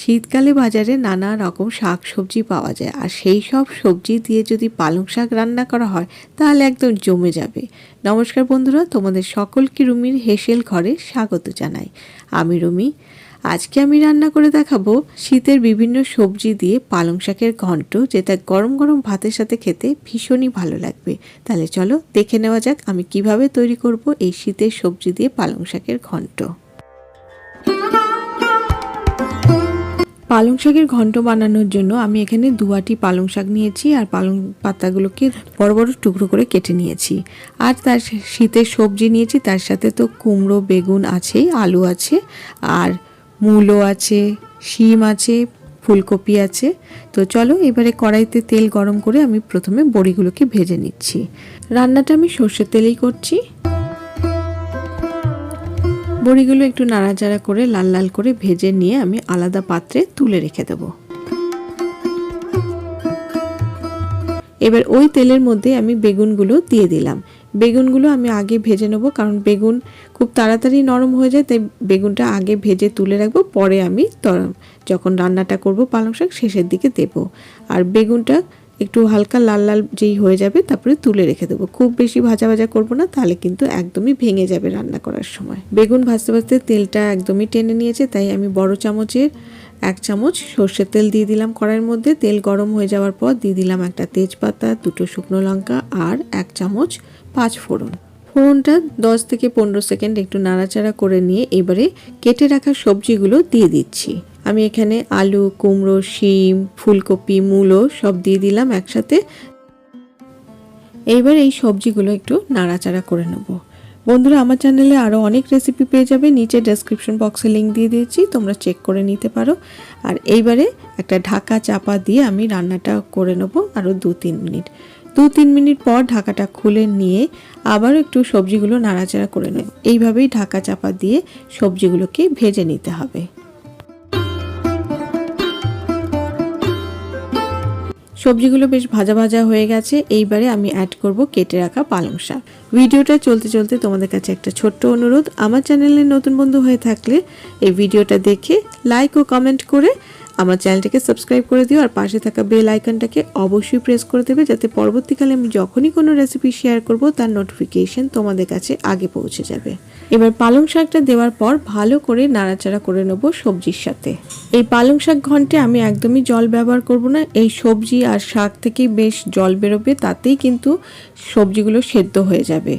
শীতকালে বাজারে নানা রকম শাক সবজি পাওয়া যায়। আর সেই সব সবজি দিয়ে যদি পালং শাক রান্না করা হয়, তাহলে একদম জমে যাবে। নমস্কার বন্ধুরা, তোমাদের সকলকে রুমির হেসেল ঘরে স্বাগত জানাই। আমি রুমি। আজকে আমি রান্না করে দেখাবো শীতের বিভিন্ন সবজি দিয়ে পালং শাকের ঘন্ট, যেটা গরম গরম ভাতের সাথে খেতে ভীষণই ভালো লাগবে। তাহলে চলো দেখে নেওয়া যাক আমি কীভাবে তৈরি করব এই শীতের সবজি দিয়ে পালং শাকের ঘন্ট। পালং শাকের ঘন্ট বানানোর জন্য আমি এখানে দুয়াটি পালং শাক নিয়েছি আর পালং পাতাগুলোকে বড় বড় টুকরো করে কেটে নিয়েছি। আর তার শীতের সবজি নিয়েছি, তার সাথে তো কুমড়ো, বেগুন আছেই আলু আছে, আর মূলো আছে, শিম আছে, ফুলকপি আছে। তো চলো এবারে কড়াইতে তেল গরম করে আমি প্রথমে বড়িগুলোকে ভেজে নিচ্ছি। রান্নাটা আমি সর্ষের তেলেই করছি। বড়িগুলো একটু নাড়াচাড়া করে লাল লাল করে ভেজে নিয়ে আমি আলাদা পাত্রে তুলে রেখে দেব। এবার ওই তেলের মধ্যে আমি বেগুনগুলো দিয়ে দিলাম। বেগুনগুলো আমি আগে ভেজে নেব কারণ বেগুন খুব তাড়াতাড়ি নরম হয়ে যায়, তাই বেগুনটা আগে ভেজে তুলে রাখব। পরে আমি যখন রান্নাটা করব পালং শাক, শেষের দিকে দেব। আর বেগুনটা একটু হালকা লাল লাল যেই হয়ে যাবে, তারপরে তুলে রেখে দেবো। খুব বেশি ভাজা ভাজা করব না, তাহলে কিন্তু একদমই ভেঙে যাবে রান্না করার সময়। বেগুন ভাজতে ভাজতে তেলটা একদমই টেনে নিয়েছে, তাই আমি বড় চামচের এক চামচ সর্ষের তেল দিয়ে দিলাম কড়াইয়ের মধ্যে। তেল গরম হয়ে যাওয়ার পর দিয়ে দিলাম একটা তেজপাতা, দুটো শুকনো লঙ্কা আর এক চামচ পাঁচ ফোড়ন। ফোড়নটা দশ থেকে পনেরো সেকেন্ড একটু নাড়াচাড়া করে নিয়ে এবারে কেটে রাখা সবজিগুলো দিয়ে দিচ্ছি। আমি এখানে আলু, কুমড়ো, শিম, ফুলকপি, মূলো সব দিয়ে দিলাম একসাথে। এইবার এই সবজিগুলো একটু নাড়াচাড়া করে নেব। বন্ধুরা, আমার চ্যানেলে আরও অনেক রেসিপি পেয়ে যাবে। নিচে ডেসক্রিপশন বক্সে লিঙ্ক দিয়ে দিয়েছি, তোমরা চেক করে নিতে পারো। আর এইবারে একটা ঢাকা চাপা দিয়ে আমি রান্নাটা করে নেব আরও দু তিন মিনিট। দু তিন মিনিট পর ঢাকাটা খুলে নিয়ে আবার একটু সবজিগুলো নাড়াচাড়া করে নেব। এইভাবেই ঢাকা চাপা দিয়ে সবজিগুলোকে ভেজে নিতে হবে। সবজিগুলো বেশ ভাজা ভাজা হয়ে গেছে। এইবারে আমি অ্যাড করব কেটে রাখা পালং শাক। ভিডিওটা চলতে চলতে তোমাদের কাছে একটা ছোট্ট অনুরোধ। আমার চ্যানেলে নতুন বন্ধু হয়ে থাকলে এই ভিডিওটা দেখে লাইক ও কমেন্ট করে আমার চ্যানেলটাকে সাবস্ক্রাইব করে দিও আর পাশে থাকা বেল আইকনটাকে অবশ্যই প্রেস করে দেবে যাতে পরবর্তীকালে আমি যখনই কোনো রেসিপি শেয়ার করব, তার নোটিফিকেশন তোমাদের কাছে আগে পৌঁছে যাবে। এবার পালং শাকটা দেওয়ার পর ভালো করে নাড়াচাড়া করে নেব সবজির সাথে। এই পালং শাক ঘন্টে আমি একদমই জল ব্যবহার করব না। এই সবজি আর শাক থেকেই বেশ জল বেরোবে, তাতেই কিন্তু সবজিগুলো সেদ্ধ হয়ে যাবে।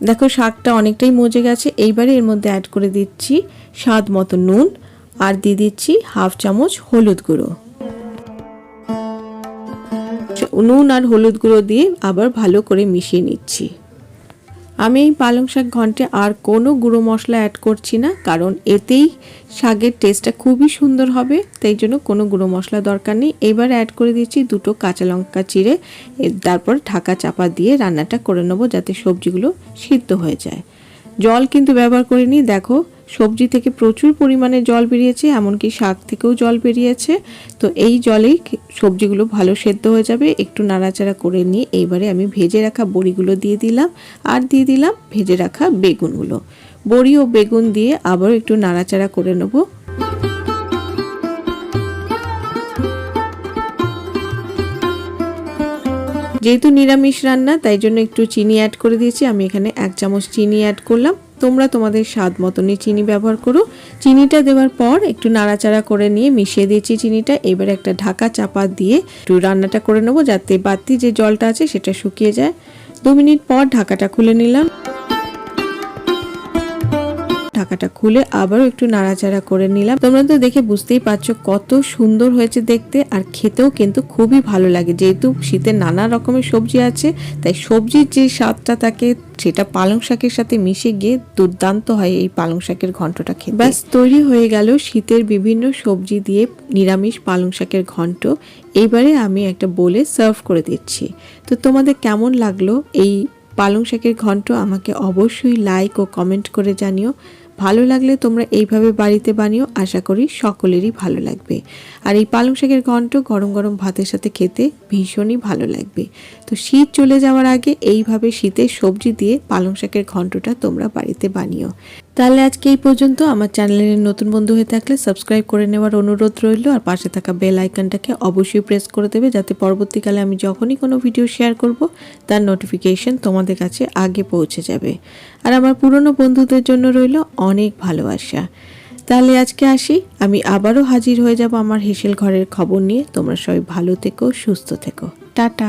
দেখো, শাকটা অনেকটাই মজে গেছে। এইবারে এর মধ্যে অ্যাড করে দিচ্ছি স্বাদ মতো নুন আর দিয়ে দিচ্ছি হাফ চামচ হলুদ গুঁড়ো। নুন আর হলুদ গুঁড়ো দিয়ে আবার ভালো করে মিশিয়ে নিচ্ছি। আমি এই পালং শাক ঘন্টে আর কোনো গুঁড়ো মশলা অ্যাড করছি না, কারণ এতেই শাকের টেস্টটা খুবই সুন্দর হবে, তাই জন্য কোনো গুঁড়ো মশলা দরকার নেই। এবার অ্যাড করে দিচ্ছি দুটো কাঁচা লঙ্কা চিড়ে তারপর ঢাকা চাপা দিয়ে রান্নাটা করে নেব যাতে সবজিগুলো সিদ্ধ হয়ে যায়। জল কিন্তু ব্যবহার করিনি। দেখো, সবজি থেকে প্রচুর পরিমাণে জল বেরিয়েছে, এমনকি শাক থেকেও জল বেরিয়েছে। তো এই জলেই সবজিগুলো ভালো সেদ্ধ হয়ে যাবে। একটু নাড়াচাড়া করে নিয়ে এইবারে আমি ভেজে রাখা বড়িগুলো দিয়ে দিলাম। আর দিয়ে দিলাম ভেজে রাখা বেগুনগুলো। বড়ি ও বেগুন দিয়ে আবার একটু নাড়াচাড়া করে নেব। যেহেতু নিরামিষ রান্না, তাই জন্য একটু চিনি অ্যাড করে দিয়েছি। আমি এখানে এক চামচ চিনি অ্যাড করলাম। তোমরা তোমাদের স্বাদ মতনই চিনি ব্যবহার করো। চিনিটা দেওয়ার পর একটু নাড়াচাড়া করে নিয়ে মিশিয়ে দিয়েছি চিনিটা। এবার একটা ঢাকা চাপা দিয়ে একটু রান্নাটা করে নেব, যাতে বাতি যে জলটা আছে সেটা শুকিয়ে যায়। দু মিনিট পর ঢাকাটা খুলে নিলাম। ঢাকাটা খুলে আবারও একটু নাড়াচাড়া করে নিলাম। তোমরা তো দেখে বুঝতেই পারছ কত সুন্দর হয়েছে দেখতে আর খেতেও কিন্তু খুবই ভালো লাগে। যেহেতু শীতে নানা রকমের সবজি আছে, তাই সবজির যে স্বাদটা থাকে, সেটা পালং শাকের সাথে মিশে গিয়ে দুর্দান্ত হয় এই পালং শাকের ঘন্টটা খেতে। ব্যাস, তৈরি হয়ে গেল শীতের বিভিন্ন সবজি দিয়ে নিরামিষ পালং শাকের ঘন্ট এইবারে আমি একটা বলে সার্ভ করে দিচ্ছি। তো তোমাদের কেমন লাগল এই পালং শাকের ঘন্ট আমাকে অবশ্যই লাইক ও কমেন্ট করে জানিও। ভালো লাগলে তোমরা এইভাবে বাড়িতে বানিও, আশা করি সকলেরই ভালো লাগবে। আর এই পালং শাকের ঘন্ট গরম গরম ভাতের সাথে খেতে ভীষণই ভালো লাগবে। তো শীত চলে যাওয়ার আগে এইভাবে শীতের সবজি দিয়ে পালং শাকের ঘন্টটা তোমরা বাড়িতে বানিও। তাহলে আজকে এই পর্যন্ত। আমার চ্যানেলের নতুন বন্ধু হয়ে থাকলে সাবস্ক্রাইব করে নেওয়ার অনুরোধ রইল। আর পাশে থাকা বেল আইকনটাকে অবশ্যই প্রেস করে দেবে যাতে পরবর্তীকালে আমি যখনই কোনো ভিডিও শেয়ার করব, তার নোটিফিকেশন তোমাদের কাছে আগে পৌঁছে যাবে। আর আমার পুরনো বন্ধুদের জন্য রইল অনেক ভালোবাসা। তাহলে আজকে আসি। আমি আবারও হাজির হয়ে যাব আমার হেসেল ঘরের খবর নিয়ে। তোমরা সবাই ভালো থেকো, সুস্থ থেকো। টাটা।